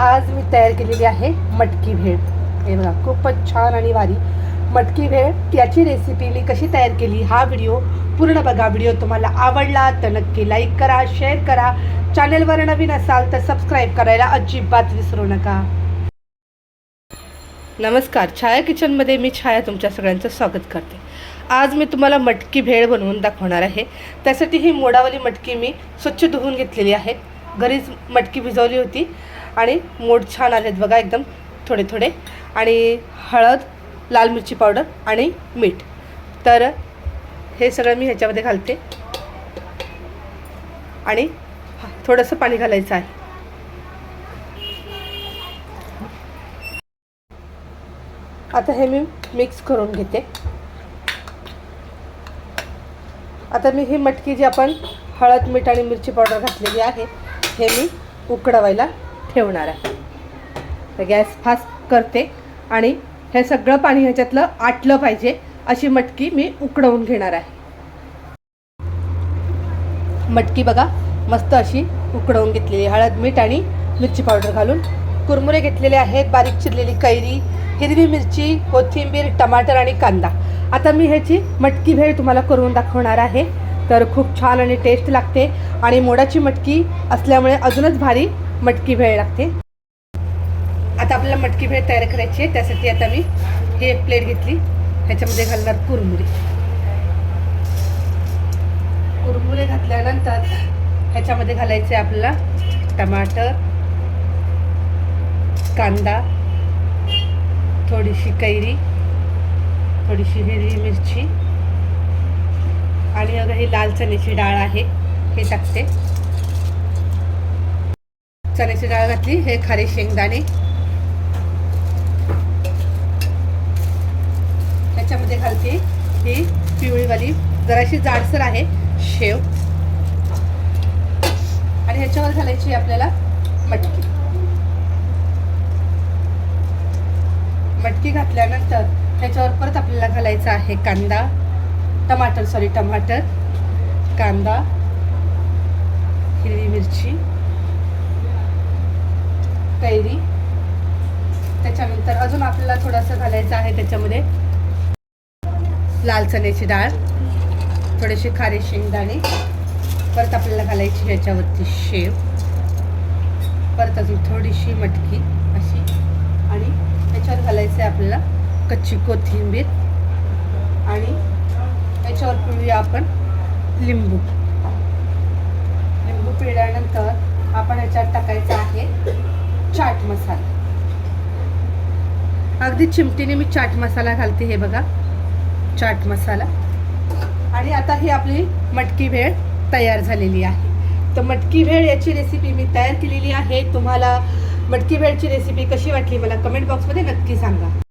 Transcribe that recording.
आज मी तयार केलेली आहे मटकी भेळ. हे बघा खूपच छान आणि वारी मटकी भेळ याची रेसिपी मी कशी तयार केली हा व्हिडिओ पूर्ण बघा. व्हिडिओ तुम्हाला आवडला तर नक्की लाईक करा शेअर करा. चॅनलवर नवीन असाल तर सबस्क्राईब करायला अजिबात विसरू नका. नमस्कार छाया किचनमध्ये मी छाया तुमच्या सगळ्यांचं स्वागत करते. आज मी तुम्हाला मटकी भेळ बनवून दाखवणार आहे. त्यासाठी ही मोडावाली मटकी मी स्वच्छ धुवून घेतलेली आहे. घरीच मटकी भिजवली होती. आणि मोड छान आलेत बघा एकदम थोडे थोडे. आणि हळद लाल मिरची पावडर आणि मीठ. तर हे सगळं मी ह्याच्यामध्ये घालते. आणि थोडंसं पाणी घालायचं आहे. आता हे मी मिक्स करून घेते. आता मी ही मटकी जी आपण हळद मीठ आणि मिरची पावडर घातलेली आहे हे मी उकडवायला ठेवणार आहे. तर गॅस फास्ट करते आणि हे सगळं पाणी ह्याच्यातलं आटलं पाहिजे अशी मटकी मी उकडवून घेणार आहे. मटकी बघा मस्त अशी उकडवून घेतलेली हळद मीठ आणि मिरची पावडर घालून कुरमुरे घेतलेले आहेत बारीक चिरलेली कैरी हिरवी मिरची कोथिंबीर टमाटर आणि कांदा. आता मी ह्याची मटकी भेळ तुम्हाला करून दाखवणार आहे. तर खूप छान आणि टेस्ट लागते आणि मोडाची मटकी असल्यामुळे अजूनच भारी मटकी भेळ लागते. आता आपल्याला मटकी भेळ तयार करायची आहे. त्यासाठी आता मी हे एक प्लेट घेतली. ह्याच्यामध्ये घालणार कुरमुरे. कुरमुरे घातल्यानंतर ह्याच्यामध्ये घालायचे आपल्याला टमाटर कांदा थोडीशी कैरी थोडीशी हिरवी मिरची आणि अगं ही लाल चण्याची डाळ आहे. हे टाकते. चण्याची डाळ घातली हे खारे शेंगदाणे. ह्याच्यामध्ये घालते ही पिवळीवाली. जराशी जाडसर आहे शेव. आणि ह्याच्यावर घालायची आपल्याला मटकी. मटकी घातल्यानंतर ह्याच्यावर परत आपल्याला घालायचा आहे कांदा. टमाटर सॉरी टमाटर कांदा हिरवी मिरची कैरी त्याच्यानंतर अजून आपल्याला थोडंसं घालायचं आहे त्याच्यामध्ये. लाल चण्याची डाळ थोडेसे खारे शेंगदाणे परत आपल्याला घालायची ह्याच्यावरती शेव परत अजून थोडीशी मटकी अशी आणि त्याच्यावर घालायचं आहे आपल्याला कच्ची कोथिंबीर आणि त्याच्यावर पिळूया आपण लिंबू. लिंबू पिळल्यानंतर आपण याच्यावर टाकायचा आहे चाट मसाला. अगदी चिमटीने मी चाट मसाला घालते हे बघा. चाट मसाला. आणि आता ही आपली मटकी भेळ तयार झालेली आहे. तर मटकी भेळ याची रेसिपी मी तयार केलेली आहे. तुम्हाला मटकी भेळची रेसिपी कशी वाटली मला कमेंट बॉक्समध्ये नक्की सांगा.